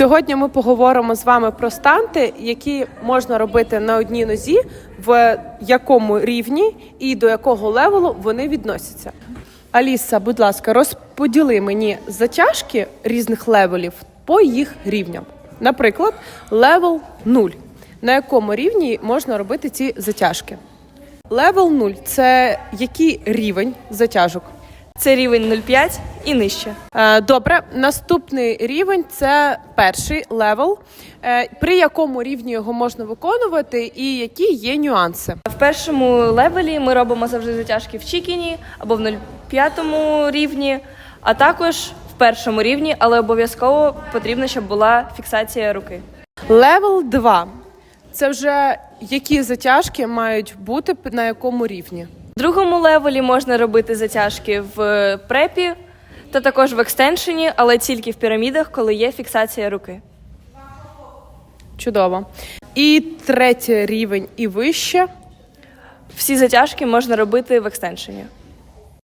Сьогодні ми поговоримо з вами про станти, які можна робити на одній нозі, в якому рівні і до якого левелу вони відносяться. Аліса, будь ласка, розподіли мені затяжки різних левелів по їх рівням. Наприклад, левел 0. На якому рівні можна робити ці затяжки? Левел 0 – це який рівень затяжок? Це рівень 0,5 і нижче. Е, Добре, наступний рівень це перший левел. Е, При якому рівні його можна виконувати, і які є нюанси? В першому левелі ми робимо завжди затяжки в чікіні або в 0,5 рівні, а також в першому рівні, але обов'язково потрібно, щоб була фіксація руки. Левел 2 – це вже які затяжки мають бути на якому рівні? В другому левелі можна робити затяжки в препі та також в екстеншені, але тільки в пірамідах, коли є фіксація руки. Чудово. І третій рівень і вище. Всі затяжки можна робити в екстеншені.